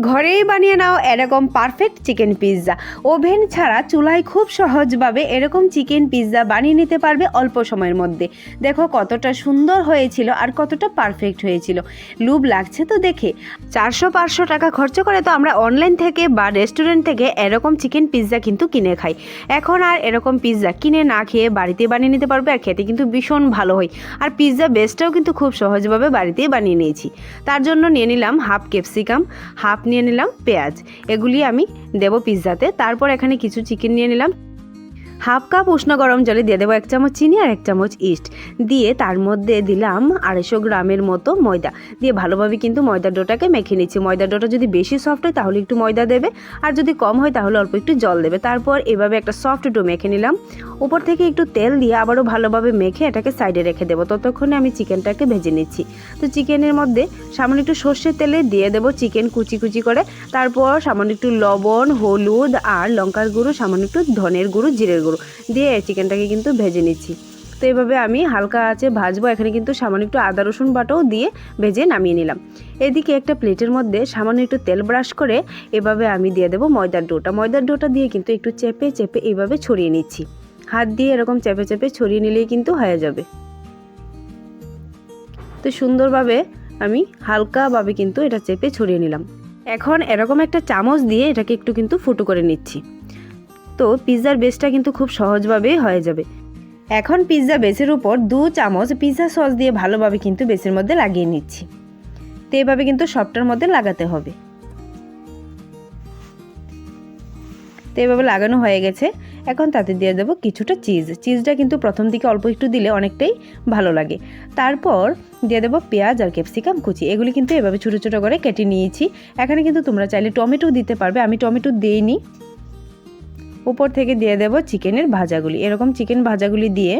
ঘরেই বানিয়ে নাও এরকম পারফেক্ট চিকেন পিৎজা ওভেন ছাড়া চুলায় খুব সহজভাবে এরকম চিকেন পিৎজা বানিয়ে নিতে পারবে অল্প সময়ের মধ্যে। দেখো কতটা সুন্দর হয়েছিল আর কতটা পারফেক্ট হয়েছিল। লুব লাগছে তো দেখে। চারশো পাঁচশো টাকা খরচ করে তো আমরা অনলাইন থেকে বা রেস্টুরেন্ট থেকে এরকম চিকেন পিৎজা কিন্তু কিনে খাই। এখন আর এরকম পিৎজা কিনে না খেয়ে বাড়িতে বানিয়ে নিতে পারবে আর খেতে কিন্তু ভীষণ ভালো হয়। আর পিৎজা বেসটাও কিন্তু খুব সহজভাবে বাড়িতেই বানিয়ে নিয়েছি। তার জন্য নিয়ে নিলাম হাফ ক্যাপসিকাম হাফ নিয়ে নিলাম পেঁয়াজ। এগুলি আমি দেব পিৎজাতে। তারপর এখানে কিছু চিকেন নিয়ে নিলাম। হাফ কাপ উষ্ণ গরম জলে দিয়ে দেবো এক চামচ চিনি আর এক চামচ ইস্ট। দিয়ে তার মধ্যে দিলাম আড়াইশো গ্রামের মতো ময়দা। দিয়ে ভালোভাবে কিন্তু ময়দার ডোটাকে মেখে নিচ্ছি। ময়দার ডোটা যদি বেশি সফট হয় তাহলে একটু ময়দা দেবে। আর যদি কম হয় তাহলে অল্প একটু জল দেবে। তারপর এভাবে একটা সফট ডো মেখে নিলাম। উপর থেকে একটু তেল দিয়ে আবারও ভালোভাবে মেখে এটাকে সাইডে রেখে দেবো। ততক্ষণে আমি চিকেনটাকে ভেজে নিচ্ছি। তো চিকেনের মধ্যে সামান্য একটু সর্ষের তেলে দিয়ে দেবো চিকেন কুচি কুচি করে। তারপর সামান্য একটু লবণ, হলুদ আর লঙ্কার গুঁড়ো, সামান্য একটু ধনের গুঁড়ো, জিরের গুঁড়ো দিয়ে চিকেনটাকে কিন্তু ভেজে নিচ্ছি। তো এভাবে আমি হালকা আছে ভাজবো। এখানে কিন্তু সামান্য একটু আদা, রসুন বাটাও দিয়ে ভেজে নামিয়ে নিলাম। এদিকে একটা প্লেটের মধ্যে সামান্য একটু তেল ব্রাশ করে এভাবে আমি দিয়ে দেবো ময়দার ডোটা। ময়দার ডোটা দিয়ে কিন্তু একটু চেপে চেপে এইভাবে ছড়িয়ে নিচ্ছি। হাত দিয়ে এরকম চেপে চেপে ছড়িয়ে নিলেই কিন্তু হয়ে যাবে। তো সুন্দরভাবে আমি হালকাভাবে কিন্তু এটা চেপে ছড়িয়ে নিলাম। এখন এরকম একটা চামচ দিয়ে এটাকে একটু কিন্তু ফুটো করে নিচ্ছি। তো পিৎজার বেসটা কিন্তু খুব সহজভাবেই হয়ে যাবে। এখন পিৎজা বেসের উপর দু চামচ পিৎজা সস দিয়ে ভালোভাবে কিন্তু বেসের মধ্যে লাগিয়ে নিচ্ছি। তো এভাবে কিন্তু সবটার মধ্যে লাগাতে হবে। তো এভাবে লাগানো হয়ে গেছে। এখন তাতে দিয়ে দেবো কিছুটা চিজ। চিজটা কিন্তু প্রথম দিকে অল্প একটু দিলে অনেকটাই ভালো লাগে। তারপর দিয়ে দেবো পেঁয়াজ আর ক্যাপসিকাম কুচি। এগুলি কিন্তু এভাবে ছোটো ছোটো করে কেটে নিয়েছি। এখানে কিন্তু তোমরা চাইলে টমেটো দিতে পারবে। আমি টমেটো দিইনি। উপর থেকে দিয়ে দেব চিকেনের ভাজাগুলি। এরকম চিকেন ভাজাগুলি দিয়ে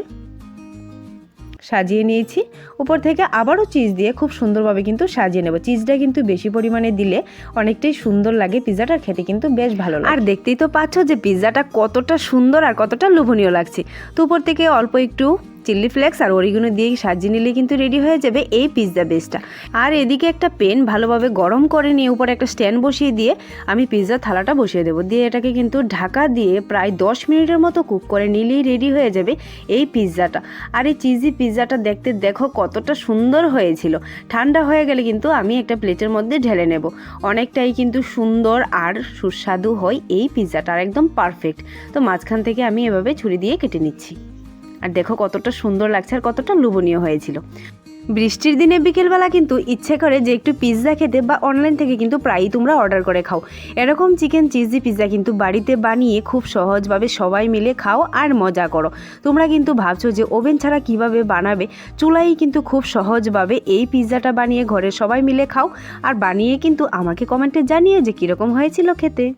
সাজিয়ে নিয়েছি। উপর থেকে আবারও চিজ দিয়ে খুব সুন্দরভাবে কিন্তু সাজিয়ে নেব। চিজটা কিন্তু বেশি পরিমাণে দিলে অনেকটাই সুন্দর লাগে পিৎজাটা খেতে কিন্তু বেশ ভালো আর দেখতেই তো পাচ্ছ যে পিৎজাটা কতটা সুন্দর আর কতটা লোভনীয় লাগছে। তো উপর থেকে অল্প একটু চিলি ফ্লেক্স আর ওরিগুলো দিয়ে সাজিয়ে নিলে কিন্তু রেডি হয়ে যাবে এই পিৎজা বেসটা। আর এদিকে একটা পেন ভালোভাবে গরম করে নিয়ে উপরে একটা স্ট্যান্ড বসিয়ে দিয়ে আমি পিৎজা থালাটা বসিয়ে দেবো। দিয়ে এটাকে কিন্তু ঢাকা দিয়ে প্রায় দশ মিনিটের মতো কুক করে নিলেই রেডি হয়ে যাবে এই পিৎজাটা। আর এই চিজি পিৎজাটা দেখতে দেখো কতটা সুন্দর হয়েছিল। ঠান্ডা হয়ে গেলে কিন্তু আমি একটা প্লেটের মধ্যে ঢেলে নেব। অনেকটাই কিন্তু সুন্দর আর সুস্বাদু হয় এই পিৎজাটা, আর একদম পারফেক্ট। তো মাঝখান থেকে আমি এভাবে ছুরি দিয়ে কেটে নিচ্ছি। আর দেখো কতটা সুন্দর লাগছে আর কতটা লোভনীয় হয়েছিল। বৃষ্টির দিনে বিকেলবেলা কিন্তু ইচ্ছে করে যে একটু পিৎজা খেতে বা অনলাইন থেকে কিন্তু প্রায়ই তোমরা অর্ডার করে খাও। এরকম চিকেন চিজি পিৎজা কিন্তু বাড়িতে বানিয়ে খুব সহজভাবে সবাই মিলে খাও আর মজা করো। তোমরা কিন্তু ভাবছ যে ওভেন ছাড়া কীভাবে বানাবে? চুলাই কিন্তু খুব সহজভাবে এই পিৎজাটা বানিয়ে ঘরে সবাই মিলে খাও। আর বানিয়ে কিন্তু আমাকে কমেন্টে জানিয়ে যে কীরকম হয়েছিল খেতে।